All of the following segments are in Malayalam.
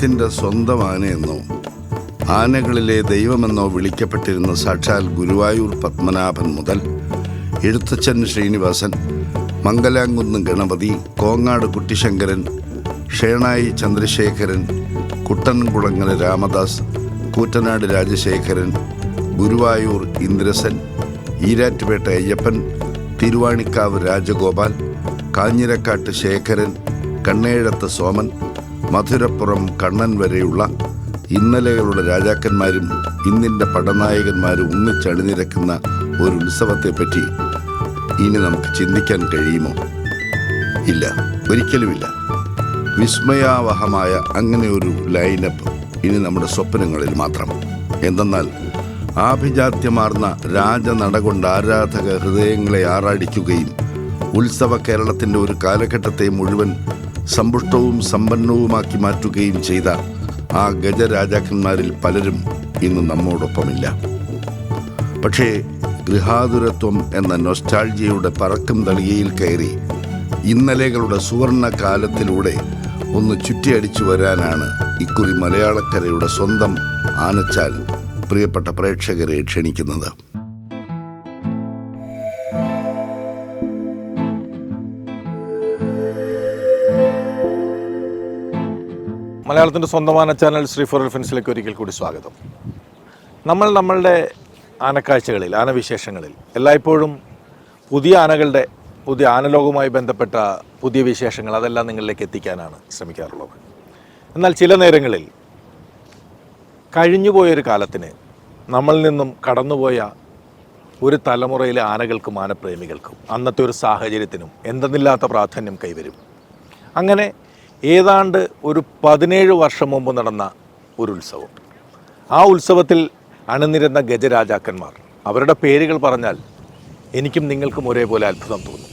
ദൈവത്തിന്റെ സ്വന്തം ആനയെന്നോ ആനകളിലെ ദൈവമെന്നോ വിളിക്കപ്പെട്ടിരുന്ന സാക്ഷാൽ ഗുരുവായൂർ പത്മനാഭൻ മുതൽ എഴുത്തച്ഛൻ ശ്രീനിവാസൻ മംഗലാംകുന്ന് ഗണപതി കോങ്ങാട് കുട്ടിശങ്കരൻ ഷേണായി ചന്ദ്രശേഖരൻ കുട്ടൻകുളങ്ങര രാമദാസ് കൂറ്റനാട് രാജശേഖരൻ ഗുരുവായൂർ ഇന്ദ്രസൻ ഈരാറ്റുപേട്ട അയ്യപ്പൻ തിരുവാണിക്കാവ് രാജഗോപാൽ കാഞ്ഞിരക്കാട്ട് ശേഖരൻ കണ്ണേഴത്ത് സോമൻ മധുരപ്പുറം കണ്ണൻ വരെയുള്ള ഇന്നലെകളുടെ രാജാക്കന്മാരും ഇന്നിന്റെ പടനായകന്മാരും ഒന്നിച്ചണിനിരക്കുന്ന ഒരു ഉത്സവത്തെപ്പറ്റി ഇനി നമുക്ക് ചിന്തിക്കാൻ കഴിയുമോ? ഇല്ല ഒരിക്കലുമില്ല. വിസ്മയാവഹമായ അങ്ങനെ ഒരു ലൈനപ്പ് ഇനി നമ്മുടെ സ്വപ്നങ്ങളിൽ മാത്രം. എന്തെന്നാൽ ആഭിജാത്യമാർന്ന രാജനട കൊണ്ട് ആരാധക ഹൃദയങ്ങളെ ആറാടിക്കുകയും ഉത്സവ കേരളത്തിന്റെ ഒരു കാലഘട്ടത്തെ മുഴുവൻ സമ്പുഷ്ടവും സമ്പന്നവുമാക്കി മാറ്റുകയും ചെയ്ത ആ ഗജരാജാക്കന്മാരിൽ പലരും ഇന്ന് നമ്മോടൊപ്പമില്ല. പക്ഷേ ഗൃഹാതുരത്വം എന്ന നൊസ്റ്റാൾജിയയുടെ പറക്കും തളികയിൽ കയറി ഇന്നലെകളുടെ സുവർണ കാലത്തിലൂടെ ഒന്ന് ചുറ്റിയടിച്ചു വരാനാണ് ഇക്കുറി മലയാളക്കരയുടെ സ്വന്തം ആനച്ചാൽ പ്രിയപ്പെട്ട പ്രേക്ഷകരെ ക്ഷണിക്കുന്നത്. മലയാളത്തിന്റെ സ്വന്തമാന ചാനൽ ശ്രീ ഫോർ ഫെൻസിലേക്ക് ഒരിക്കൽ കൂടി സ്വാഗതം. നമ്മൾ നമ്മളുടെ ആനക്കാഴ്ചകളിൽ ആനവിശേഷങ്ങളിൽ എല്ലായ്പ്പോഴും പുതിയ ആനകളുടെ പുതിയ ആനലോകവുമായി ബന്ധപ്പെട്ട പുതിയ വിശേഷങ്ങൾ അതെല്ലാം നിങ്ങളിലേക്ക് എത്തിക്കാനാണ് ശ്രമിക്കാറുള്ളത്. എന്നാൽ ചില നേരങ്ങളിൽ കഴിഞ്ഞുപോയൊരു കാലത്തിന് നമ്മളിൽ നിന്നും കടന്നുപോയ ഒരു തലമുറയിലെ ആനകൾക്കും ആനപ്രേമികൾക്കും അന്നത്തെ ഒരു സാഹചര്യത്തിനും എന്തെന്നില്ലാത്ത പ്രാധാന്യം കൈവരും. അങ്ങനെ ഏതാണ്ട് ഒരു പതിനേഴ് വർഷം മുമ്പ് നടന്ന ഒരു ഉത്സവം. ആ ഉത്സവത്തിൽ അണിനിരുന്ന ഗജരാജാക്കന്മാർ. അവരുടെ പേരുകൾ പറഞ്ഞാൽ എനിക്കും നിങ്ങൾക്കും ഒരേപോലെ അത്ഭുതം തോന്നും.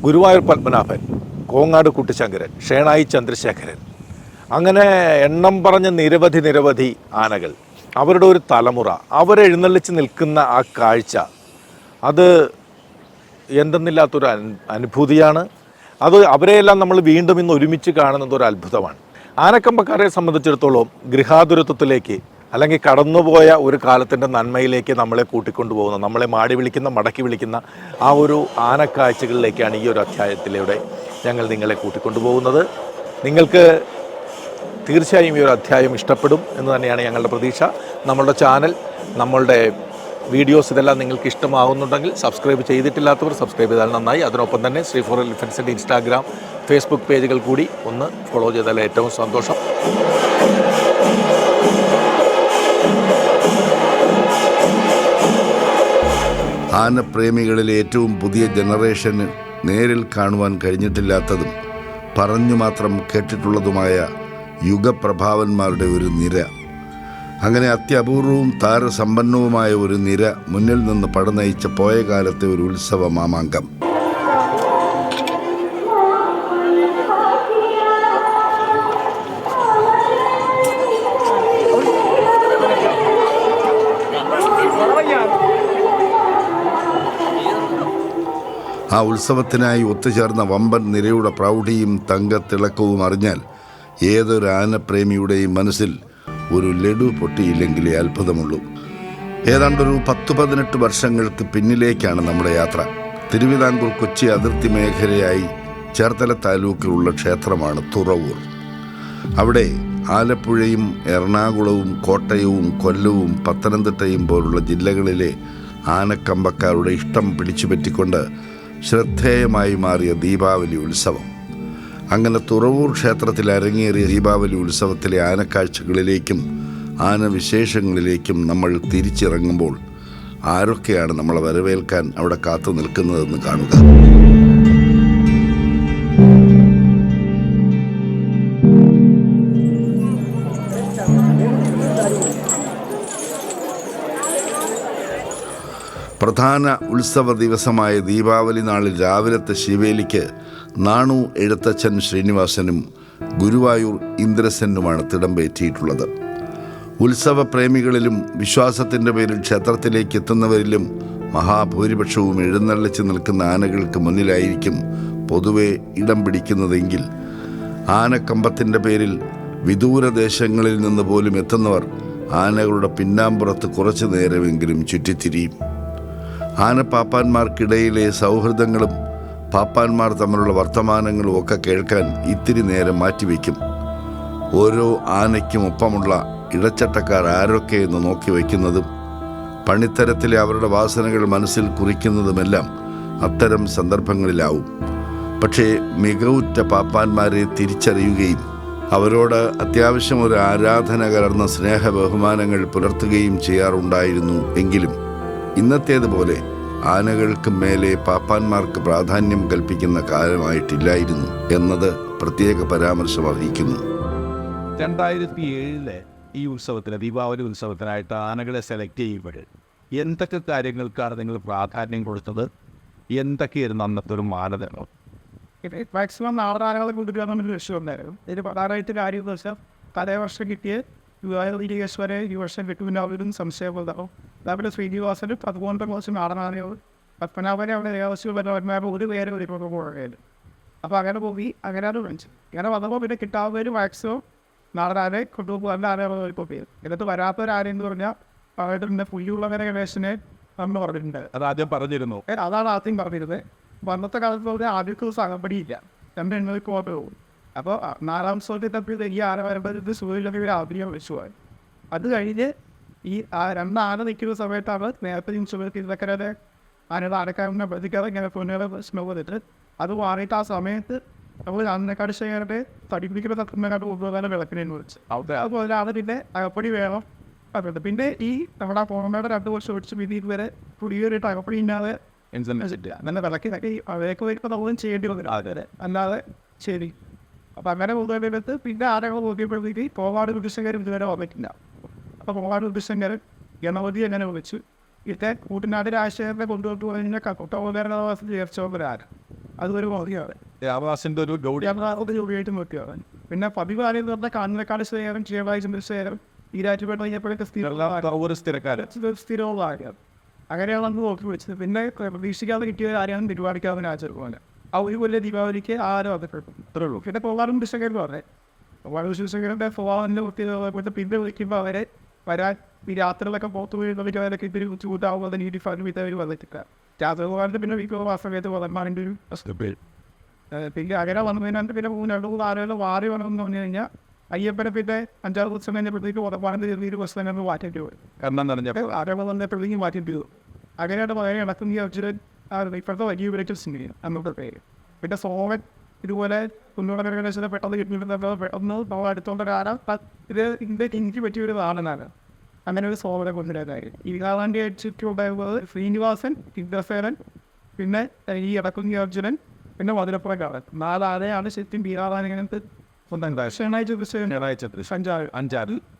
ഗുരുവായൂർ പത്മനാഭൻ കോങ്ങാട് കുട്ടിശങ്കരൻ ഷേണായി ചന്ദ്രശേഖരൻ അങ്ങനെ എണ്ണം പറഞ്ഞ നിരവധി നിരവധി ആനകൾ അവരുടെ ഒരു തലമുറ അവരെഴുന്നള്ളിച്ച് നിൽക്കുന്ന ആ കാഴ്ച അത് എന്തെന്നില്ലാത്തൊരു അനുഭൂതിയാണ്. അത് അവരെയെല്ലാം നമ്മൾ വീണ്ടും ഇന്ന് ഒരുമിച്ച് കാണുന്നത് ഒരു അത്ഭുതമാണ്. ആനക്കമ്പക്കാരെ സംബന്ധിച്ചിടത്തോളം ഗൃഹാതുരത്വത്തിലേക്ക് അല്ലെങ്കിൽ കടന്നുപോയ ഒരു കാലത്തിന്റെ നന്മയിലേക്ക് നമ്മളെ കൂട്ടിക്കൊണ്ടുപോകുന്ന നമ്മളെ മാടി വിളിക്കുന്ന മടക്കി വിളിക്കുന്ന ആ ഒരു ആനക്കാഴ്ചകളിലേക്കാണ് ഈ ഒരു അധ്യായത്തിലൂടെ ഞങ്ങൾ നിങ്ങളെ കൂട്ടിക്കൊണ്ടുപോകുന്നത് നിങ്ങൾക്ക് തീർച്ചയായും ഈ ഒരു അധ്യായം ഇഷ്ടപ്പെടും എന്ന് തന്നെയാണ് ഞങ്ങളുടെ പ്രതീക്ഷ. നമ്മളുടെ ചാനൽ നമ്മളുടെ വീഡിയോസ് ഇതെല്ലാം നിങ്ങൾക്ക് ഇഷ്ടമാകുന്നുണ്ടെങ്കിൽ സബ്സ്ക്രൈബ് ചെയ്തിട്ടില്ലാത്തവർ സബ്സ്ക്രൈബ് ചെയ്താൽ നന്നായി. അതിനൊപ്പം തന്നെ ശ്രീ ഫോർ എലിഫൻസിന്റെ ഇൻസ്റ്റാഗ്രാം ഫേസ്ബുക്ക് പേജുകൾ കൂടി ഒന്ന് ഫോളോ ചെയ്താൽ ഏറ്റവും സന്തോഷം. ആനപ്രേമികളിലെ ഏറ്റവും പുതിയ ജനറേഷന് നേരിൽ കാണുവാൻ കഴിഞ്ഞിട്ടില്ലാത്തതും പറഞ്ഞു മാത്രം കേട്ടിട്ടുള്ളതുമായ യുഗപ്രഭാവന്മാരുടെ ഒരു നിര. അങ്ങനെ അത്യപൂർവവും താരസമ്പന്നവുമായ ഒരു നിര മുന്നിൽ നിന്ന് പടനയിച്ച പോയ കാലത്തെ ഒരു ഉത്സവ മാമാങ്കം ആ ഉത്സവത്തിനായി ഒത്തുചേർന്ന വമ്പൻ നിരയുടെ പ്രൗഢിയും തങ്കത്തിളക്കവും അറിഞ്ഞാൽ ഏതൊരു ആനപ്രേമിയുടെയും മനസ്സിൽ ഒരു ലഡു പൊട്ടിയില്ലെങ്കിലേ അത്ഭുതമുള്ളൂ. ഏതാണ്ടൊരു പത്തു പതിനെട്ട് വർഷങ്ങൾക്ക് പിന്നിലേക്കാണ് നമ്മുടെ യാത്ര. തിരുവിതാംകൂർ കൊച്ചി അതിർത്തി മേഖലയായി ചേർത്തല താലൂക്കിലുള്ള ക്ഷേത്രമാണ് തുറവൂർ. അവിടെ ആലപ്പുഴയും എറണാകുളവും കോട്ടയവും കൊല്ലവും പത്തനംതിട്ടയും പോലുള്ള ജില്ലകളിലെ ആനക്കമ്പക്കാരുടെ ഇഷ്ടം പിടിച്ചുപറ്റിക്കൊണ്ട് ശ്രദ്ധേയമായി മാറിയ ദീപാവലി ഉത്സവം. അങ്ങനെ തുറവൂർ ക്ഷേത്രത്തിൽ അരങ്ങേറിയ ദീപാവലി ഉത്സവത്തിലെ ആനക്കാഴ്ചകളിലേക്കും ആനവിശേഷങ്ങളിലേക്കും നമ്മൾ തിരിച്ചിറങ്ങുമ്പോൾ ആരൊക്കെയാണ് നമ്മളെ വരവേൽക്കാൻ അവിടെ കാത്തു നിൽക്കുന്നതെന്ന് കാണുക. പ്രധാന ഉത്സവ ദിവസമായ ദീപാവലി നാളിൽ രാവിലത്തെ ശിവേലിക്ക് നാണു എഴുത്തച്ഛൻ ശ്രീനിവാസനും ഗുരുവായൂർ ഇന്ദ്രസെന്നുമാണ് തിടമ്പേറ്റിയിട്ടുള്ളത്. ഉത്സവ പ്രേമികളിലും വിശ്വാസത്തിന്റെ പേരിൽ ക്ഷേത്രത്തിലേക്ക് എത്തുന്നവരിലും മഹാഭൂരിപക്ഷവും എഴുന്നള്ളിച്ച് നിൽക്കുന്ന ആനകൾക്ക് മുന്നിലായിരിക്കും പൊതുവെ ഇടം പിടിക്കുന്നതെങ്കിൽ. ആനക്കമ്പത്തിന്റെ പേരിൽ വിദൂരദേശങ്ങളിൽ നിന്ന് പോലും എത്തുന്നവർ ആനകളുടെ പിന്നാമ്പുറത്ത് കുറച്ചു നേരമെങ്കിലും ചുറ്റിത്തിരിയും. ആനപ്പാപ്പാന്മാർക്കിടയിലെ സൗഹൃദങ്ങളും പാപ്പാന്മാർ തമ്മിലുള്ള വർത്തമാനങ്ങളും ഒക്കെ കേൾക്കാൻ ഇത്തിരി നേരം മാറ്റിവെക്കും. ഓരോ ആനയ്ക്കും ഒപ്പമുള്ള ഇടച്ചട്ടക്കാർ ആരൊക്കെ എന്ന് നോക്കി വയ്ക്കുന്നതും പണിത്തരത്തിലെ അവരുടെ വാസനകൾ മനസ്സിൽ കുറിക്കുന്നതുമെല്ലാം അത്തരം സന്ദർഭങ്ങളിലാവും. പക്ഷേ മികവുറ്റ പാപ്പാന്മാരെ തിരിച്ചറിയുകയും അവരോട് അത്യാവശ്യം ഒരു ആരാധന കലർന്ന സ്നേഹ ബഹുമാനങ്ങൾ പുലർത്തുകയും ചെയ്യാറുണ്ടായിരുന്നു എങ്കിലും ഇന്നത്തേതുപോലെ ആനകൾക്ക് മേലെ പാപ്പാന്മാർക്ക് പ്രാധാന്യം കൽപ്പിക്കുന്ന കാലമായിട്ടില്ലായിരുന്നു എന്നത് പ്രത്യേക പരാമർശം അർഹിക്കുന്നു. രണ്ടായിരത്തി ഏഴിലെ ഈ ഉത്സവത്തിന് ദീപാവലി ഉത്സവത്തിനായിട്ട് ആനകളെ സെലക്ട് ചെയ്യുമ്പോൾ എന്തൊക്കെ കാര്യങ്ങൾക്കാണ് നിങ്ങൾ പ്രാധാന്യം കൊടുത്തത്? എന്തൊക്കെയായിരുന്നു അന്നത്തെ ഒരു മാനദണ്ഡം? മാക്സിമം നാടാനകളെ ആനകളെ കൊണ്ടുവരാൻ ഒരു ലക്ഷ്യമുണ്ടായിരുന്നു ഇതിന് പ്രധാനമായിട്ട് കാര്യം എന്ന് വെച്ചാൽ തലേ വർഷം കിട്ടിയ ഇരുപത് വരെ ഈ വർഷം കിട്ടുമെന്ന് അവരും സംശയമുണ്ടാവും അതേപോലെ ശ്രീനിവാസനും അതുപോലത്തെ കുറച്ച് നാടനാണിയോ പത്മനാഭനെ അവിടെ ഏകദേശം വരുന്നവന്മാരുടെ ഒരു പേര് ഒരു പോകുകയാണ് അപ്പോൾ അങ്ങനെ പോയി അങ്ങനെയാണ് വിളിച്ചത് ഇങ്ങനെ വന്നപ്പോൾ പിന്നെ കിട്ടാവുന്നൊരു മാക്സിമം നാടനാരെ കൊണ്ടുപോകാൻ ഇപ്പോൾ പേര് എന്നിട്ട് വരാത്തവരാരെന്ന് ഒരു പറഞ്ഞാൽ അവരുടെ പുല്ലുള്ളവരെ ഗണേശനെ നമ്മൾ പറഞ്ഞിട്ടുണ്ട്. അത് ആദ്യം പറഞ്ഞിരുന്നു. അതാണ് ആദ്യം പറഞ്ഞിരുന്നത് അപ്പോൾ അന്നത്തെ കാലത്ത് പറഞ്ഞാൽ ആദ്യത്തെ ദിവസം അകമ്പടിയില്ല രണ്ട് എണ്ണത്തിൽ മാത്രമേ പോകും അപ്പോൾ നാലാം ദിവസത്തിൽ തപ്പിയത് ഈ ആന വരുമ്പോൾ സൂര്യനൊക്കെ ഒരു ആഗ്രഹം വെച്ചുപോയി അത് കഴിഞ്ഞ് ഈ രണ്ട് ആന നിൽക്കുന്ന സമയത്താണ് നേരത്തെ ഇൻഷുറൻസ് ഇതൊക്കെ ആനയുടെ ആനക്കാരനെ പ്രതിക്കാതെ ഇങ്ങനെ പൊന്നുകളെ പ്രശ്നം വന്നിട്ട് അത് മാറിയിട്ട് ആ സമയത്ത് നമ്മൾ അന്നക്കാട് ശേഖരത്തെ തടിപ്പിക്കുന്ന തത്തുന്നതിനായിട്ട് ഉപയോഗം വിളക്കിനെ വിളിച്ച് അതുപോലെ അത് പിന്നെ അകപ്പടി വേണം അതുകൊണ്ട് പിന്നെ ഈ നമ്മുടെ പോണയുടെ രണ്ട് വർഷം ഒഴിച്ച് പിന്നെ ഇതുവരെ പുതിയൊരു അകപ്പടി ഇല്ലാതെ അങ്ങനെ വിളക്കിനൊക്കെ ഈ അവയൊക്കെ വരുമ്പോൾ നമ്മളും ചെയ്യേണ്ടി വന്നില്ല അതുവരെ അല്ലാതെ ശരി. അപ്പം അങ്ങനെ പോകുന്നതിനകത്ത് പിന്നെ ആരെങ്കിലും നോക്കിയപ്പോഴത്തേക്ക് പോവാട് കൃഷിക്കാരും ഇതുവരെ വന്നിട്ടില്ല. അപ്പോൾ പോവാട് ഉദ്ദേശക്കാരൻ ഗണപതി എങ്ങനെ വിളിച്ചു? ഇത്തെ കൂട്ടിനാട് രാജശേഖരനെ കൊണ്ടുപോയിട്ട് കഴിഞ്ഞാൽ കുട്ടബോധനവാസം ചേർച്ചവരാണ് അതൊരു മോദിയാണ് രാമദാസിന്റെ ഒരു ഗൗഡി. അത് ഉപയോഗിച്ച് നോക്കിയാണ് പിന്നെ പതിവാരെന്ന് പറഞ്ഞാൽ കാഞ്ഞിരക്കാട് ശേഖരം ചേവായി ചന്ദ്രശേഖരം ഈരാറ്റുപേട്ടപ്പോഴൊക്കെ കഴിഞ്ഞപ്പോഴൊക്കെ സ്ഥിരം സ്ഥിരമുള്ള അങ്ങനെയാണ് അന്ന് നോക്കി വെച്ചത് പിന്നെ പ്രതീക്ഷിക്കാതെ കിട്ടിയ ആരെയാണ് തിരുവാടിക്കാതെ രാജപോലെ ആ ഒരു കൊല്ലം ദീപാവലിക്ക് ആരും അതൊക്കെ അത്രേ ഉള്ളൂ. പിന്നെ പോകാറും ഡിസംബർ പറഞ്ഞേ വളരെ ഡിസംബറിന്റെ സ്വഭാവം പ്രത്യേകത പിന്നെ വിളിക്കുമ്പോൾ അവരെ വരാൻ ഈ രാത്രികളൊക്കെ പോത്തു വീഴുന്നവർക്ക് അതിലൊക്കെ ഇത്തിരി ചൂടാവും അതിന് ഈ ഡിഫാൻ വിത്ത് അവർ വന്നിട്ടില്ല. രാത്രികാലത്ത് പിന്നെ വീട്ടിലുള്ള ആ സമയത്ത് വളർമാറിന്റെ ഒരു പിന്നെ അങ്ങനെ വന്നതിനകത്ത് പിന്നെ മൂന്ന് രണ്ട് മൂന്ന് ആളുകൾ മാറി വരണമെന്ന് പറഞ്ഞു കഴിഞ്ഞാൽ അയ്യപ്പനെ പിന്നെ അഞ്ചാറ് ദിവസം കഴിഞ്ഞപ്പോഴത്തേക്ക് ഉറപ്പാണെന്ന് ചെറിയൊരു ബസ് തന്നെ മാറ്റേണ്ടി പോയി. കാരണം പറഞ്ഞാൽ ആരോപണം വന്നപ്പോഴത്തേക്കും മാറ്റേണ്ടി വരും. അങ്ങനെയാണ് പറയാൻ ഇടക്കുന്ന ഈ അർജുനൻ ഇപ്പോഴത്തെ വലിയ വിലക്ക് സിനിമ അന്നത്തെ പേര്. പിന്നെ സോമൻ ഇതുപോലെ ഗണേശനെ പെട്ടെന്ന് കിട്ടുന്നത് പെട്ടെന്ന് നമ്മൾ അടുത്തോണ്ട കാരണം ഇത് ഇതിന്റെ എനിക്ക് പറ്റിയ ഒരു നാടനാണ് അങ്ങനെ ഒരു സോമനെ ഈ കാലാണ്ടി അടിച്ചിട്ടുണ്ടായിരുന്നത് ശ്രീനിവാസൻ ഇന്ദ്രസേനൻ പിന്നെ ഈ ഇടക്കുഞ്ഞി അർജുനൻ പിന്നെ മധുരപ്പുറക്കാരൻ നാലാളെയാണ് ശരിക്കും ബീഹാറാനിങ്ങനത്തെ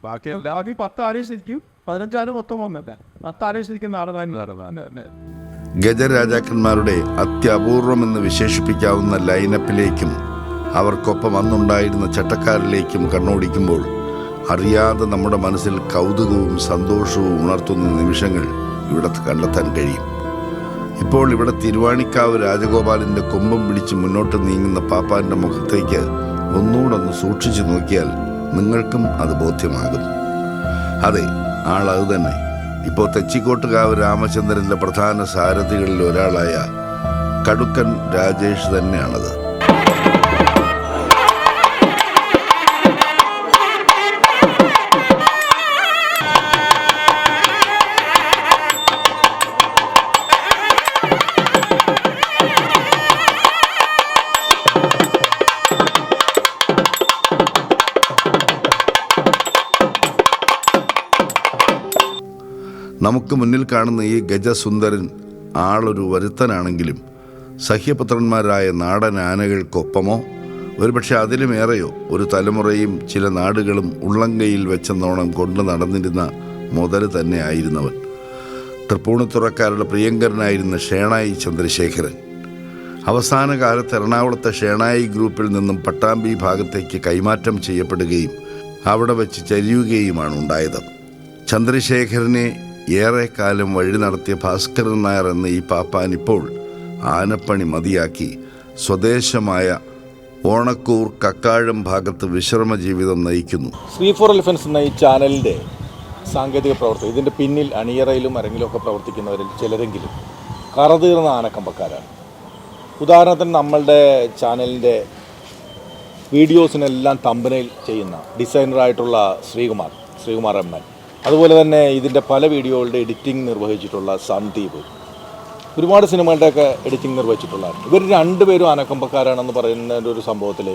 ബാക്കി എല്ലാ ആദ്യം പത്ത് ആരെയും ശരിക്കും പതിനഞ്ചാറ് മൊത്തം വന്നില്ല പത്താരും ശരിക്കും ശരിക്കും നാടനായിരുന്നു ഗജരാജാക്കന്മാരുടെ അത്യപൂർവമെന്ന് വിശേഷിപ്പിക്കാവുന്ന ലൈനപ്പിലേക്കും അവർക്കൊപ്പം അന്നുണ്ടായിരുന്ന ചട്ടക്കാരിലേക്കും കണ്ണോടിക്കുമ്പോൾ അറിയാതെ നമ്മുടെ മനസ്സിൽ കൗതുകവും സന്തോഷവും ഉണർത്തുന്ന നിമിഷങ്ങൾ ഇവിടെ കണ്ടെത്താൻ കഴിയും. ഇപ്പോൾ ഇവിടെ തിരുവാണിക്കാവ് രാജഗോപാലിന്റെ കൊമ്പം പിടിച്ച് മുന്നോട്ട് നീങ്ങുന്ന പാപ്പാന്റെ മുഖത്തേക്ക് ഒന്നുകൂടൊന്ന് സൂക്ഷിച്ചു നോക്കിയാൽ നിങ്ങൾക്കും അത് ബോധ്യമാകും. അതെ ആളത് തന്നെ. ഇപ്പോൾ തെച്ചിക്കോട്ടുകാവ് രാമചന്ദ്രന്റെ പ്രധാന സാരഥികളിൽ ഒരാളായ കടുക്കൻ രാജേഷ് തന്നെയാണത്. നമുക്ക് മുന്നിൽ കാണുന്ന ഈ ഗജസുന്ദരൻ ആളൊരു വരുത്തനാണെങ്കിലും സഹ്യപുത്രന്മാരായ നാടൻ ആനകൾക്കൊപ്പമോ? ഒരുപക്ഷെ അതിലുമേറെയോ ഒരു തലമുറയും ചില നാടുകളും ഉള്ളങ്കയിൽ വെച്ചെന്നോണം കൊണ്ടു നടന്നിരുന്ന മുതൽ തന്നെ ആയിരുന്നവൻ. തൃപ്പൂണിത്തുറക്കാരുടെ പ്രിയങ്കരനായിരുന്ന ഷേണായി ചന്ദ്രശേഖരൻ. അവസാന കാലത്ത് എറണാകുളത്തെ ഷേണായി ഗ്രൂപ്പിൽ നിന്നും പട്ടാമ്പി ഭാഗത്തേക്ക് കൈമാറ്റം ചെയ്യപ്പെടുകയും അവിടെ വെച്ച് ചരിയുകയുമാണ് ഉണ്ടായത്. ചന്ദ്രശേഖരനെ ഏറെക്കാലം വഴി നടത്തിയ ഭാസ്കരൻ നായർ എന്ന ഈ പാപ്പാൻ ഇപ്പോൾ ആനപ്പണി മതിയാക്കി. സ്വദേശമായ ഓണക്കൂർ കക്കാഴം ഭാഗത്ത് വിശ്രമ ജീവിതം നയിക്കുന്നു. ശ്രീ ഫോർ എലിഫൻസ് എന്ന ഈ ചാനലിന്റെ സാങ്കേതിക പ്രവർത്തനം ഇതിന്റെ പിന്നിൽ അണിയറയിലും അരങ്ങിലും ഒക്കെ പ്രവർത്തിക്കുന്നവരിൽ ചിലരെങ്കിലും കറതീർന്ന ആനക്കമ്പക്കാരാണ്. ഉദാഹരണത്തിന് നമ്മളുടെ ചാനലിന്റെ വീഡിയോസിനെല്ലാം തമ്പനയിൽ ചെയ്യുന്ന ഡിസൈനറായിട്ടുള്ള ശ്രീകുമാർ ശ്രീകുമാർ എം എൻ. അതുപോലെ തന്നെ ഇതിന്റെ പല വീഡിയോകളുടെ എഡിറ്റിംഗ് നിർവഹിച്ചിട്ടുള്ള സന്ദീപ്. ഒരുപാട് സിനിമകളുടെയൊക്കെ എഡിറ്റിംഗ് നിർവഹിച്ചിട്ടുള്ളതാണ്. ഇവർ രണ്ടുപേരും ആനക്കമ്പക്കാരാണെന്ന് പറയുന്ന ഒരു സംഭവത്തിൽ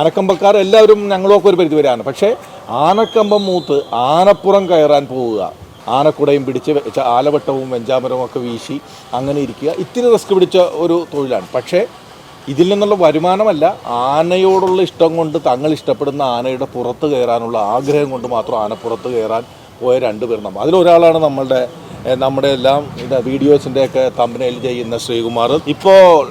ആനക്കമ്പക്കാർ എല്ലാവരും ഞങ്ങളൊക്കെ ഒരു പരിധി വരെയാണ് പക്ഷേ ആനക്കമ്പം മൂത്ത് ആനപ്പുറം കയറാൻ പോവുക. ആനക്കുടയും പിടിച്ച് ആലവട്ടവും വെഞ്ചാമരവും ഒക്കെ വീശി അങ്ങനെ ഇരിക്കുക. ഇത്തിരി റിസ്ക് പിടിച്ച ഒരു തൊഴിലാണ്. പക്ഷേ ഇതിൽ നിന്നുള്ള വരുമാനമല്ല ആനയോടുള്ള ഇഷ്ടം കൊണ്ട് തങ്ങൾ ഇഷ്ടപ്പെടുന്ന ആനയുടെ പുറത്ത് കയറാനുള്ള ആഗ്രഹം കൊണ്ട് മാത്രം ആനപ്പുറത്ത് കയറാൻ പോയ രണ്ട് പേർ നമ്മൾ. അതിലൊരാളാണ് നമ്മളുടെ നമ്മുടെ എല്ലാം ഇത് വീഡിയോസിന്റെ ഒക്കെ തമ്പനയിൽ ചെയ്യുന്ന ശ്രീകുമാർ. ഇപ്പോൾ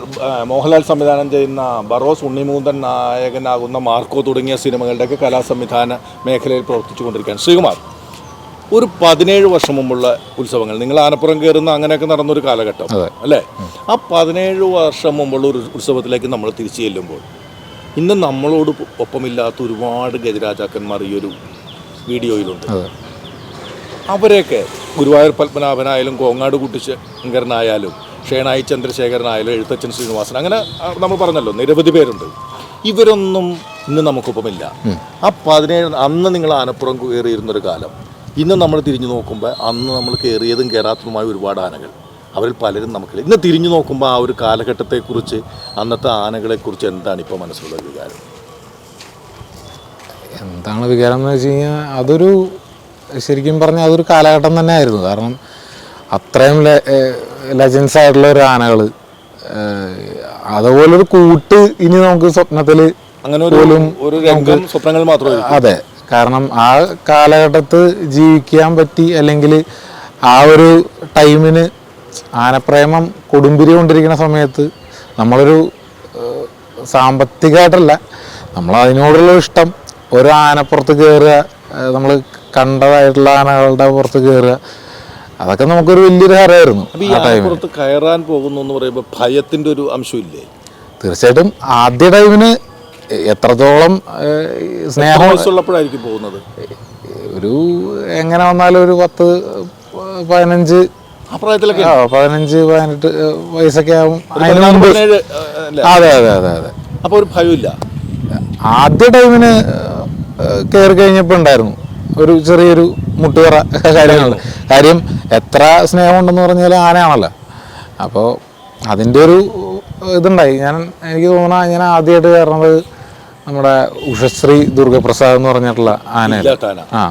മോഹൻലാൽ സംവിധാനം ചെയ്യുന്ന ബറോസ് ഉണ്ണിമൂന്തൻ നായകനാകുന്ന മാർക്കോ തുടങ്ങിയ സിനിമകളുടെയൊക്കെ കലാസംവിധാന മേഖലയിൽ പ്രവർത്തിച്ചു കൊണ്ടിരിക്കുകയാണ് ശ്രീകുമാർ ഒരു പതിനേഴ് വർഷം മുമ്പുള്ള ഉത്സവങ്ങൾ നിങ്ങൾ ആനപ്പുറം കയറുന്ന അങ്ങനെയൊക്കെ നടന്നൊരു കാലഘട്ടം അല്ലേ? ആ പതിനേഴ് വർഷം മുമ്പുള്ള ഒരു ഉത്സവത്തിലേക്ക് നമ്മൾ തിരിച്ചു ചെല്ലുമ്പോൾ ഇന്ന് നമ്മളോട് ഒപ്പമില്ലാത്ത ഒരുപാട് ഗജരാജാക്കന്മാർ ഈ ഒരു വീഡിയോയിലുണ്ട്. അവരെയൊക്കെ ഗുരുവായൂർ പത്മനാഭനായാലും കോങ്ങാട് കുട്ടിശങ്കരനായാലും ഷേണായി ചന്ദ്രശേഖരനായാലും എഴുത്തച്ഛൻ ശ്രീനിവാസൻ അങ്ങനെ നമ്മൾ പറഞ്ഞല്ലോ നിരവധി പേരുണ്ട്. ഇവരൊന്നും ഇന്ന് നമുക്കൊപ്പമില്ല. ആ പതിനേഴ് അന്ന് നിങ്ങൾ ആനപ്പുറം കയറിയിരുന്നൊരു കാലം. ഇന്ന് നമ്മൾ തിരിഞ്ഞു നോക്കുമ്പോൾ അന്ന് നമ്മൾ കയറിയതും കയറാത്തതുമായ ഒരുപാട് ആനകൾ. അവരിൽ പലരും നമുക്കില്ല. ഇന്ന് തിരിഞ്ഞു നോക്കുമ്പോൾ ആ ഒരു കാലഘട്ടത്തെക്കുറിച്ച് അന്നത്തെ ആനകളെക്കുറിച്ച് എന്താണ് ഇപ്പോൾ മനസ്സിലുള്ള വികാരം? എന്താണ് വികാരം എന്ന് വെച്ച് കഴിഞ്ഞാൽ അതൊരു ശരിക്കും പറഞ്ഞാൽ അതൊരു കാലഘട്ടം തന്നെ ആയിരുന്നു കാരണം അത്രയും ലെജൻസ് ആയിട്ടുള്ള ഒരു ആനകൾ അതുപോലൊരു കൂട്ട് ഇനി നമുക്ക് സ്വപ്നത്തിൽ അങ്ങനെ ഒരു ഒരു രംഗം സ്വപ്നങ്ങൾ മാത്രമേ അതെ. കാരണം ആ കാലഘട്ടത്ത് ജീവിക്കാൻ പറ്റി അല്ലെങ്കിൽ ആ ഒരു ടൈമിന് ആനപ്രേമം കൊടുമ്പിരി കൊണ്ടിരിക്കുന്ന സമയത്ത് നമ്മളൊരു സാമ്പത്തികമായിട്ടല്ല നമ്മൾ അതിനോടുള്ള ഇഷ്ടം ഒരു ആനപ്പുറത്ത് കയറുക നമ്മൾ കണ്ടതായിട്ടുള്ള ആനകളുടെ പുറത്ത് കയറുക അതൊക്കെ നമുക്കൊരു വലിയൊരു ഹരമായിരുന്നു ഈ കയറാൻ പോകുന്നു എന്ന് പറയുമ്പോൾ ഭയത്തിന്റെ ഒരു അംശമില്ലേ തീർച്ചയായിട്ടും ആദ്യ ടൈമിന് എത്രത്തോളം സ്നേഹം വയസ്സുള്ളപ്പോഴായിരിക്കും പോകുന്നത്? ഒരു എങ്ങനെ വന്നാലും ഒരു പത്ത് പതിനഞ്ച് പ്രായത്തിലൊക്കെ പതിനഞ്ച് പതിനെട്ട് വയസ്സൊക്കെ ആവും. അതെ അതെ അതെ അതെ അപ്പോൾ ഒരു ഭയമില്ല ആദ്യ ടൈമിന് കയറി കഴിഞ്ഞപ്പോൾ ഉണ്ടായിരുന്നു. ഒരു ചെറിയൊരു മുട്ടുകറ കാര്യങ്ങൾ കാര്യം എത്ര സ്നേഹമുണ്ടെന്ന് പറഞ്ഞാൽ ആനയാണല്ലോ. അപ്പോൾ അതിന്റെ ഒരു ഇതുണ്ടായി. ഞാൻ എനിക്ക് തോന്നുന്ന ഞാൻ ആദ്യമായിട്ട് കയറുന്നത് നമ്മുടെ ഉഷശ്രീ ദുർഗപ്രസാദ് എന്ന് പറഞ്ഞിട്ടുള്ള ആന. ആ.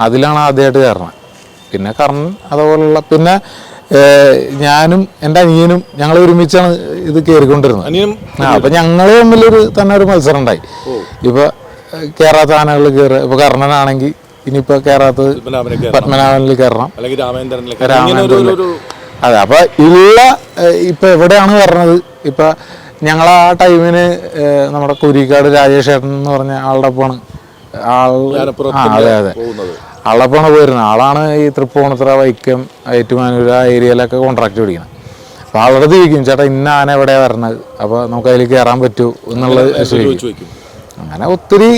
അതിലാണ് ആദ്യമായിട്ട് കയറണത്. പിന്നെ കർണൻ അതുപോലുള്ള പിന്നെ ഞാനും എന്റെ അനിയനും ഞങ്ങൾ ഒരുമിച്ചാണ് ഇത് കയറിക്കൊണ്ടിരുന്നത്. ആ അപ്പം ഞങ്ങൾ തമ്മിലൊരു തന്നെ ഒരു മത്സരം ഉണ്ടായി. ഇപ്പം കയറാത്ത ആനകൾ കയറുക ഇപ്പോൾ കർണനാണെങ്കിൽ ഇനിയിപ്പോ കേരളത്ത് പത്മനാഭനിൽ കയറണം ഒരു അതെ അപ്പൊ ഉള്ള ഇപ്പൊ എവിടെയാണ് പറഞ്ഞത് ഇപ്പൊ ഞങ്ങൾ ആ ടൈമിന് നമ്മുടെ കുരിക്കാട് രാജേഷ് ഏട്ടൻ എന്ന് പറഞ്ഞ ആളുടെ ഒപ്പമാണ്. ആൾ അതെ അതെ. പോകുന്നത്. ആളൊപ്പമാണ് പോയിരുന്നത്. ആളാണ് ഈ തൃപ്പൂണിത്തറ വൈക്കം ഏറ്റുമാനൂർ ആ ഏരിയയിലൊക്കെ കോൺട്രാക്ട് പിടിക്കുന്നത് അപ്പോൾ ആളുടെ ചോദിക്കും ചേട്ടാ ഇന്ന ആന എവിടെയാണ് വരണത്? അപ്പോൾ നമുക്ക് അതിൽ കയറാൻ പറ്റൂ എന്നുള്ളത് ചോദിക്കും അങ്ങനെ ഒത്തിരി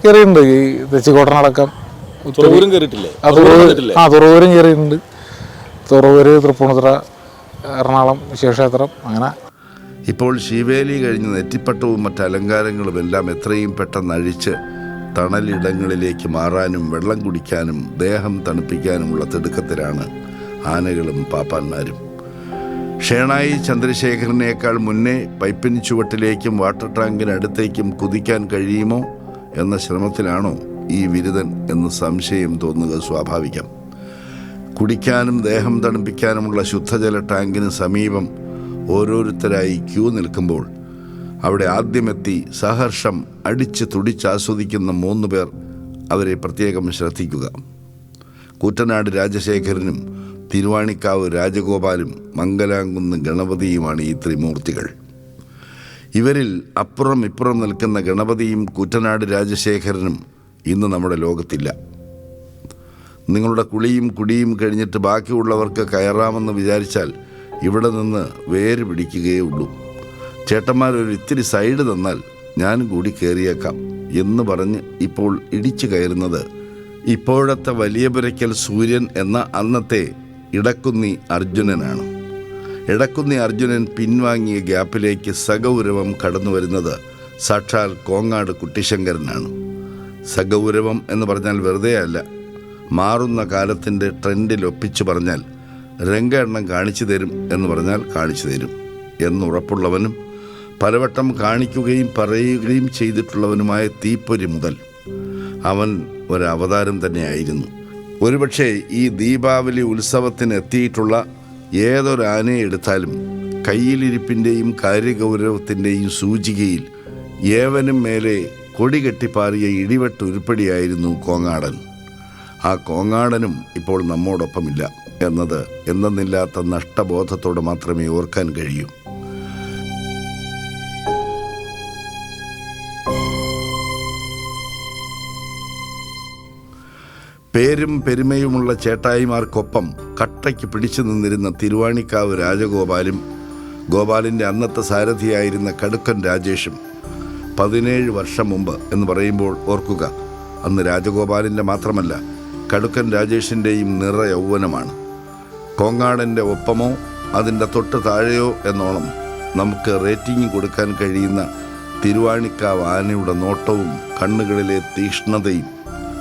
കയറിയിട്ടുണ്ട് ഈ തെച്ചിക്കോട്ടനടക്കം തുറവൂരും കയറിയിട്ടില്ലേ ആ തുറവൂർ ആ തുറവൂരും കയറിയിട്ടുണ്ട് തുറവൂര് തൃപ്പൂണിത്തുറ എറണാകുളം ശിവക്ഷേത്രം അങ്ങനെ. ഇപ്പോൾ ശിവേലി കഴിഞ്ഞ് നെറ്റിപ്പട്ടവും മറ്റ് അലങ്കാരങ്ങളും എല്ലാം എത്രയും പെട്ടെന്ന് അഴിച്ച് തണലിടങ്ങളിലേക്ക് മാറാനും വെള്ളം കുടിക്കാനും ദേഹം തണുപ്പിക്കാനുമുള്ള തിടുക്കത്തിലാണ് ആനകളും പാപ്പാന്മാരും. ഷേണായി ചന്ദ്രശേഖരനേക്കാൾ മുന്നേ പൈപ്പിന് ചുവട്ടിലേക്കും വാട്ടർ ടാങ്കിനടുത്തേക്കും കുതിക്കാൻ കഴിയുമോ എന്ന ശ്രമത്തിലാണോ ഈ ബിരുദൻ എന്ന് സംശയം തോന്നുക സ്വാഭാവികം. കുടിക്കാനും ദേഹം തണുപ്പിക്കാനുമുള്ള ശുദ്ധജല ടാങ്കിന് സമീപം ഓരോരുത്തരായി ക്യൂ നിൽക്കുമ്പോൾ അവിടെ ആദ്യമെത്തി സഹർഷം അടിച്ച് തുടിച്ചാസ്വദിക്കുന്ന മൂന്ന് പേർ അവരെ പ്രത്യേകം ശ്രദ്ധിക്കുക. കൂറ്റനാട് രാജശേഖരനും തിരുവാണിക്കാവ് രാജഗോപാലും മംഗലാംകുന്ന് ഗണപതിയുമാണ് ഈ ത്രിമൂർത്തികൾ. ഇവരിൽ അപ്പുറം ഇപ്പുറം നിൽക്കുന്ന ഗണപതിയും കൂറ്റനാട് രാജശേഖരനും ഇന്ന് നമ്മുടെ ലോകത്തില്ല. നിങ്ങളുടെ കുളിയും കുടിയും കഴിഞ്ഞിട്ട് ബാക്കിയുള്ളവർക്ക് കയറാമെന്ന് വിചാരിച്ചാൽ ഇവിടെ നിന്ന് വേര് പിടിക്കുകയേ ഉള്ളൂ. ചേട്ടന്മാരൊരു ഇത്തിരി സൈഡ് തന്നാൽ ഞാനും കൂടി കയറിയേക്കാം എന്ന് പറഞ്ഞ് ഇപ്പോൾ ഇടിച്ചു കയറുന്നത് ഇപ്പോഴത്തെ വലിയപുരയ്ക്കൽ സൂര്യൻ എന്ന അന്നത്തെ ഇടക്കുന്നി അർജുനനാണ്. ഇടക്കുന്നി അർജുനൻ പിൻവാങ്ങിയ ഗ്യാപ്പിലേക്ക് സഗൗരവം കടന്നു വരുന്നത് സാക്ഷാൽ കോങ്ങാട് കുട്ടിശങ്കരനാണ്. സഗൗരവം എന്ന് പറഞ്ഞാൽ വെറുതെ അല്ല. മാറുന്ന കാലത്തിന്റെ ട്രെൻഡിൽ ഒപ്പിച്ചു പറഞ്ഞാൽ രംഗ എണ്ണം കാണിച്ചു തരും എന്ന് പറഞ്ഞാൽ കാണിച്ചു തരും. എന്നുറപ്പുള്ളവനും പലവട്ടം കാണിക്കുകയും പറയുകയും ചെയ്തിട്ടുള്ളവനുമായ തീപ്പൊരി മുതൽ അവൻ ഒരവതാരം തന്നെയായിരുന്നു. ഒരുപക്ഷെ ഈ ദീപാവലി ഉത്സവത്തിന് എത്തിയിട്ടുള്ള ഏതൊരു ആനയെ എടുത്താലും കയ്യിലിരിപ്പിന്റെയും കാര്യഗൗരവത്തിന്റെയും സൂചികയിൽ ഏവനും മേലെ കൊടി കെട്ടിപ്പാറിയ ഇടിവെട്ട് ഉരുപ്പടിയായിരുന്നു കോങ്ങാടൻ. ആ കോങ്ങാടനും ഇപ്പോൾ നമ്മോടൊപ്പമില്ല എന്നത് എന്തെന്നില്ലാത്ത നഷ്ടബോധത്തോടെ മാത്രമേ ഓർക്കാൻ കഴിയൂ. പേരും പെരുമയുമുള്ള ചേട്ടായിമാർക്കൊപ്പം കട്ടയ്ക്ക് പിടിച്ചു നിന്നിരുന്ന തിരുവാണിക്കാവ് രാജഗോപാലും ഗോപാലിന്റെ അന്നത്തെ സാരഥിയായിരുന്ന കടുക്കൻ രാജേഷും പതിനേഴ് വർഷം മുമ്പ് എന്ന് പറയുമ്പോൾ ഓർക്കുക. അന്ന് രാജഗോപാലിന്റെ മാത്രമല്ല കടുക്കൻ രാജേഷിന്റെയും നിറ യൗവനമാണ്. കോങ്ങാടന്റെ ഒപ്പമോ അതിന്റെ തൊട്ട് താഴെയോ എന്നോണം നമുക്ക് റേറ്റിംഗ് കൊടുക്കാൻ കഴിയുന്ന തിരുവാണിക്കാവ് ആനയുടെ നോട്ടവും കണ്ണുകളിലെ തീക്ഷ്ണതയും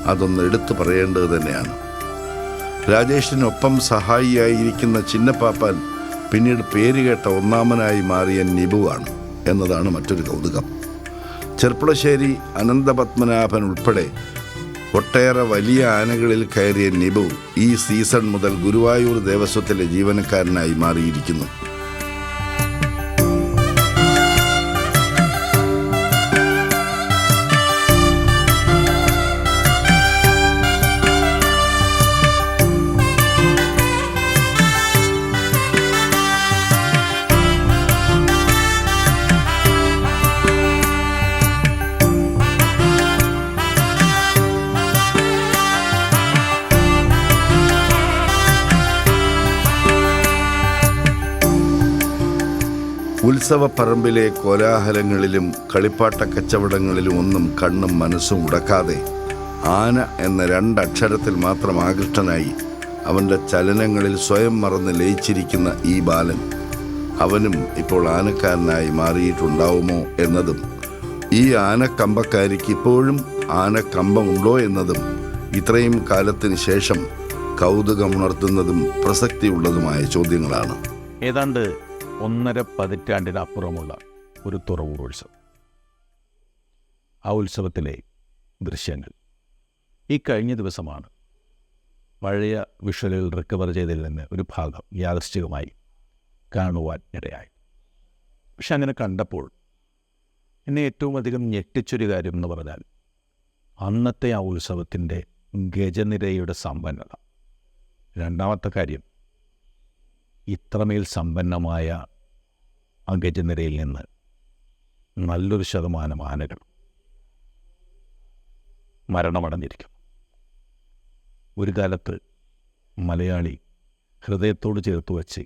അതൊന്ന് എടുത്തു പറയേണ്ടത് തന്നെയാണ്. രാജേഷിനൊപ്പം സഹായിയായിരിക്കുന്ന ചിന്നപ്പാപ്പാൻ പിന്നീട് പേരുകേട്ട ഒന്നാമനായി മാറിയ നിബുവാണ് എന്നതാണ് മറ്റൊരു കൗതുകം. ചെർപ്പുളശ്ശേരി അനന്തപത്മനാഭൻ ഉൾപ്പെടെ ഒട്ടേറെ വലിയ ആനകളിൽ കയറിയ നിബു ഈ സീസൺ മുതൽ ഗുരുവായൂർ ദേവസ്വത്തിലെ ജീവനക്കാരനായി മാറിയിരിക്കുന്നു. ഉത്സവപ്പറമ്പിലെ കോലാഹലങ്ങളിലും കളിപ്പാട്ട കച്ചവടങ്ങളിലും ഒന്നും കണ്ണും മനസ്സും ഉടക്കാതെ ആന എന്ന രണ്ടക്ഷരത്തിൽ മാത്രം ആകൃഷ്ടനായി അവന്റെ ചലനങ്ങളിൽ സ്വയം മറന്ന് ലയിച്ചിരിക്കുന്ന ഈ ബാലൻ അവനും ഇപ്പോൾ ആനക്കാരനായി മാറിയിട്ടുണ്ടാവുമോ എന്നതും ഈ ആനക്കമ്പക്കാരിക്ക് ഇപ്പോഴും ആനക്കമ്പമുണ്ടോ എന്നതും ഇത്രയും കാലത്തിന് ശേഷം കൗതുകമുണർത്തുന്നതും പ്രസക്തിയുള്ളതുമായ ചോദ്യങ്ങളാണ്. ഏതാണ്ട് ഒന്നര പതിറ്റാണ്ടിനപ്പുറമുള്ള ഒരു തുറവൂർ ഉത്സവം. ആ ഉത്സവത്തിലെ ദൃശ്യങ്ങൾ. ഈ കഴിഞ്ഞ ദിവസമാണ് പഴയ വിഷ്വലിൽ റിക്കവർ ചെയ്തതിൽ നിന്ന് ഒരു ഭാഗം യാദൃശ്ചികമായി കാണുവാൻ ഇടയായി പക്ഷെ അങ്ങനെ കണ്ടപ്പോൾ എന്നെ ഏറ്റവും അധികം ഞെട്ടിച്ചൊരു കാര്യം എന്ന് പറഞ്ഞാൽ അന്നത്തെ ആ ഉത്സവത്തിന്റെ ഗജനിരയുടെ സമ്പന്നത. രണ്ടാമത്തെ കാര്യം ഇത്രമേൽ സമ്പന്നമായ ആ ഗജനിരയിൽ നിന്ന് നല്ലൊരു ശതമാനം ആനകൾ മരണമടഞ്ഞിരിക്കും. ഒരു കാലത്ത് മലയാളി ഹൃദയത്തോട് ചേർത്ത് വച്ച്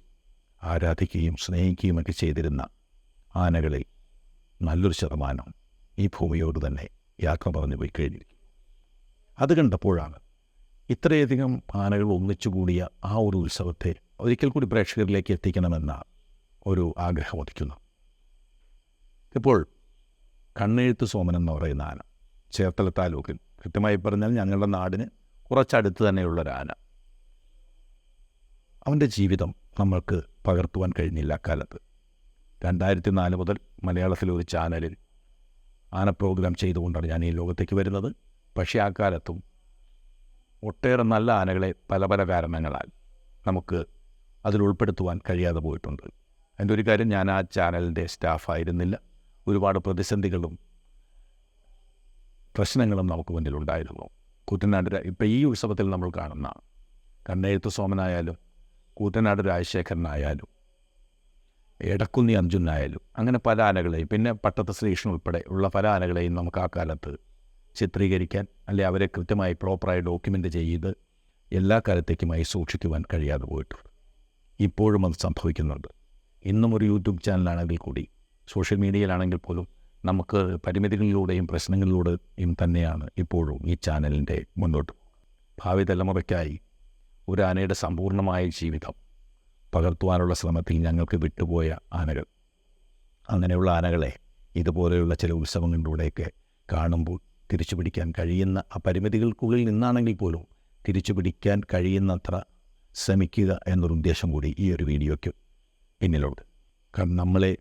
ആരാധിക്കുകയും സ്നേഹിക്കുകയും ഒക്കെ ചെയ്തിരുന്ന ആനകളിൽ നല്ലൊരു ശതമാനം ഈ ഭൂമിയോട് തന്നെ യാത്ര പറഞ്ഞു പോയി കഴിഞ്ഞിരിക്കും. അത് കണ്ടപ്പോഴാണ് ഇത്രയധികം ആനകൾ ഒന്നിച്ചുകൂടിയ ആ ഒരു ഉത്സവത്തെ ഒരിക്കൽ കൂടി പ്രേക്ഷകരിലേക്ക് എത്തിക്കണമെന്ന ഒരു ആഗ്രഹം ഉദിക്കുന്നു. ഇപ്പോൾ കണ്ണെഴുത്ത് സോമൻ എന്ന് പറയുന്ന ആന ചേർത്തല താലൂക്കിൽ. കൃത്യമായി പറഞ്ഞാൽ ഞങ്ങളുടെ നാടിന് കുറച്ചടുത്ത് തന്നെയുള്ളൊരാന ആന. അവന്റെ ജീവിതം നമ്മൾക്ക് പകർത്തുവാൻ കഴിഞ്ഞില്ല അക്കാലത്ത്. രണ്ടായിരത്തി നാല് മുതൽ മലയാളത്തിലെ ഒരു ചാനലിൽ ആന പ്രോഗ്രാം ചെയ്തുകൊണ്ടാണ് ഞാൻ ഈ ലോകത്തേക്ക് വരുന്നത്. പക്ഷേ ആ കാലത്തും ഒട്ടേറെ നല്ല ആനകളെ പല പല കാരണങ്ങളാൽ നമുക്ക് അതിൽ ഉൾപ്പെടുത്തുവാൻ കഴിയാതെ പോയിട്ടുണ്ട്. അതിന്റെ ഒരു കാര്യം ഞാൻ ആ ചാനലിന്റെ സ്റ്റാഫായിരുന്നില്ല. ഒരുപാട് പ്രതിസന്ധികളും പ്രശ്നങ്ങളും നമുക്ക് മുന്നിലുണ്ടായിരുന്നു. കൂറ്റനാട് രാ- ഇപ്പം ഈ ഉത്സവത്തിൽ നമ്മൾ കാണുന്ന കണ്ണെഴുത്ത് സോമനായാലും കൂറ്റനാട് രാജശേഖരനായാലും എടക്കുന്നി അഞ്ജുനായാലും അങ്ങനെ പല ആനകളെയും പിന്നെ പട്ടത്ത് ശ്രീകൃഷ്ണൻ ഉൾപ്പെടെ ഉള്ള പല ആനകളെയും നമുക്ക് ആ കാലത്ത് ചിത്രീകരിക്കാൻ അല്ലെ അവരെ കൃത്യമായി പ്രോപ്പറായി ഡോക്യുമെന്റ് ചെയ്ത് എല്ലാ കാലത്തേക്കുമായി സൂക്ഷിക്കുവാൻ കഴിയാതെ പോയിട്ടുണ്ട്. ഇപ്പോഴും അത് സംഭവിക്കുന്നുണ്ട്. ഇന്നും ഒരു യൂട്യൂബ് ചാനലാണെങ്കിൽ കൂടി സോഷ്യൽ മീഡിയയിലാണെങ്കിൽ പോലും നമുക്ക് പരിമിതികളിലൂടെയും പ്രശ്നങ്ങളിലൂടെയും തന്നെയാണ് ഇപ്പോഴും ഈ ചാനലിന്റെ മുന്നോട്ട് ഭാവി തലമുറയ്ക്കായി ഒരു ആനയുടെ സമ്പൂർണമായ ജീവിതം പകർത്തുവാനുള്ള ശ്രമത്തിൽ ഞങ്ങൾക്ക് വിട്ടുപോയ ആനകൾ. അങ്ങനെയുള്ള ആനകളെ ഇതുപോലെയുള്ള ചില ഉത്സവങ്ങളിലൂടെയൊക്കെ കാണുമ്പോൾ തിരിച്ചു പിടിക്കാൻ കഴിയുന്ന ആ പരിമിതികൾക്കുള്ളിൽ നിന്നാണെങ്കിൽ പോലും തിരിച്ചു പിടിക്കാൻ കഴിയുന്നത്ര ശ്രമിക്കുക എന്നൊരു ഉദ്ദേശം കൂടി ഈ ഒരു വീഡിയോയ്ക്ക് പിന്നിലുണ്ട് കാരണം നമ്മളെ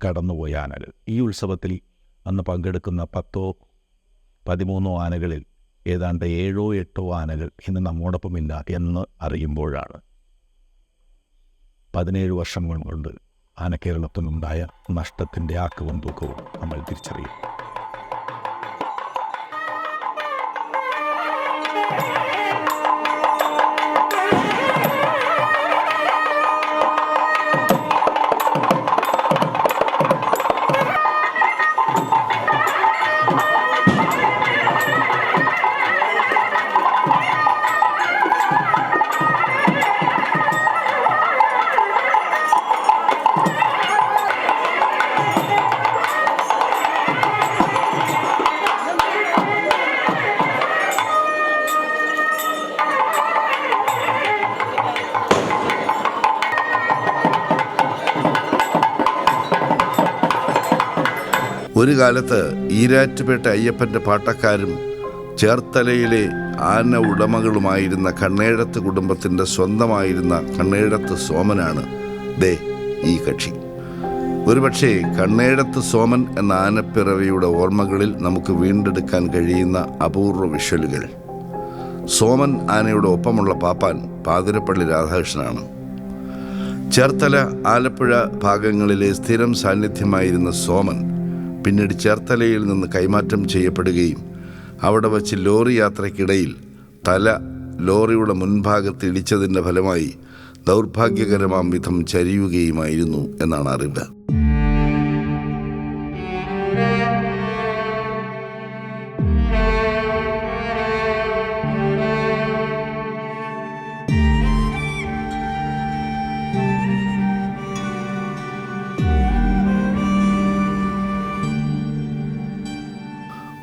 കടന്നുപോയ ആനകൾ. ഈ ഉത്സവത്തിൽ അന്ന് പങ്കെടുക്കുന്ന പത്തോ പതിമൂന്നോ ആനകളിൽ ഏതാണ്ട് ഏഴോ എട്ടോ ആനകൾ ഇന്ന് നമ്മോടൊപ്പമില്ല എന്ന് അറിയുമ്പോഴാണ്. പതിനേഴ് വർഷം കൊണ്ട് ആനക്കേരളത്തിനുണ്ടായ നഷ്ടത്തിന്റെ ആക്കവും തൂക്കവും നമ്മൾ തിരിച്ചറിയും ഒരു കാലത്ത് ഈരാറ്റുപേട്ട അയ്യപ്പന്റെ പാട്ടക്കാരും ചേർത്തലയിലെ ആന ഉടമകളുമായിരുന്ന കണ്ണേഴത്ത് കുടുംബത്തിന്റെ സ്വന്തമായിരുന്ന കണ്ണേഴത്ത് സോമനാണ് ദേ ഈ കക്ഷി. ഒരുപക്ഷേ കണ്ണേഴത്ത് സോമൻ എന്ന ആനപ്പിറവിയുടെ ഓർമ്മകളിൽ നമുക്ക് വീണ്ടെടുക്കാൻ കഴിയുന്ന അപൂർവ വിഷ്വലുകൾ. സോമൻ ആനയുടെ ഒപ്പമുള്ള പാപ്പാൻ പാതിരപ്പള്ളി രാധാകൃഷ്ണനാണ്. ചേർത്തല ആലപ്പുഴ ഭാഗങ്ങളിലെ സ്ഥിരം സാന്നിധ്യമായിരുന്ന സോമൻ പിന്നീട് ചേർത്തലയിൽ നിന്ന് കൈമാറ്റം ചെയ്യപ്പെടുകയും അവിടെ വച്ച് ലോറി യാത്രയ്ക്കിടയിൽ തല ലോറിയുടെ മുൻഭാഗത്ത് ഇടിച്ചതിന്റെ ഫലമായി ദൗർഭാഗ്യകരമാം വിധം ചരിയുകയുമായിരുന്നു എന്നാണ് അറിവ്.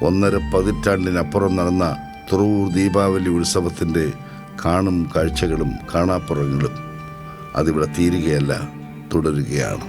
ഒന്നര പതിറ്റാണ്ടിനപ്പുറം നടന്ന തുറവൂർ ദീപാവലി ഉത്സവത്തിന്റെ കാണും കാഴ്ചകളും കാണാപ്പുറങ്ങളും അതിവിടെ തീരുകയല്ല തുടരുകയാണ്.